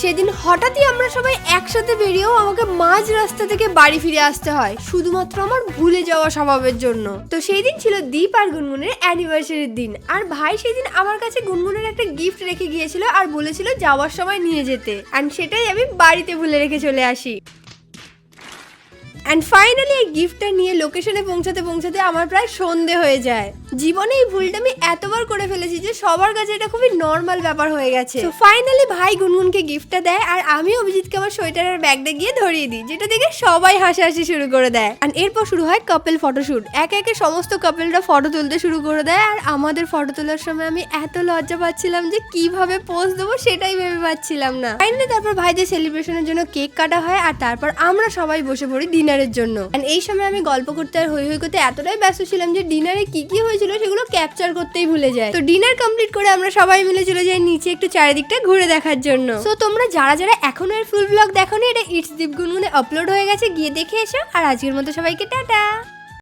সেদিন হঠাৎই আমরা সবাই একসাথে বেরিয়েও আমাকে মাঝ রাস্তা থেকে বাড়ি ফিরে আসতে হয়, শুধুমাত্র আমার ভুলে যাওয়া স্বভাবের জন্য। তো সেই দিন ছিল দীপ আর গুনগুনের অ্যানিভার্সারির দিন, আর ভাই সেদিন আমার কাছে গুনগুনের একটা গিফট রেখে গিয়েছিল আর বলেছিল যাওয়ার সময় নিয়ে যেতে। অ্যান্ড সেটাই আমি বাড়িতে ভুলে রেখে চলে আসি। অ্যান্ড ফাইনালি এই গিফটটা নিয়ে লোকেশনে পৌঁছাতে পৌঁছাতে আমার প্রায় সন্ধে হয়ে যায়। জীবনে এই ভুলটা আমি এতবার করে ফেলেছি যে সবার কাছে এটা খুবই নর্মাল ব্যাপার হয়ে গেছে। তো ফাইনালি ভাই গুনগুনকে গিফটটা দেয় আর আমি অভিজিৎকে আমার সোয়েটারের ব্যাগটা গিয়ে ধরিয়ে দিই, যেটা দেখে সবাই হাসাহাসি শুরু করে দেয়। আর এরপর শুরু হয় কাপেল ফটোশুট একে একে সমস্ত কাপেলরা ফটো তুলতে শুরু করে দেয় আর আমাদের ফটো তোলার সময় আমি এত লজ্জা পাচ্ছিলাম যে কীভাবে পোজ দেবো সেটাই ভেবে পাচ্ছিলাম না। ফাইনালি তারপর ভাইদের সেলিব্রেশনের জন্য কেক কাটা হয় আর তারপর আমরা সবাই বসে পড়ি ডিনারের জন্য। এই সময় আমি গল্প করতে আর হই হই করতে এতটাই ব্যস্ত ছিলাম যে ডিনারে কি কি হয়েছিল সেগুলো ক্যাপচার করতেই ভুলে যায় তো ডিনার কমপ্লিট করে আমরা সবাই মিলে চলে যাই নিচে একটু চারিদিকটা ঘুরে দেখার জন্য। তো তোমরা যারা যারা এখনও এর ফুল ব্লগ দেখোনি, এটা ইটস দীপ গুনগুনে আপলোড হয়ে গেছে, গিয়ে দেখে এসো। আর আজকের মতো সবাইকে টাটা!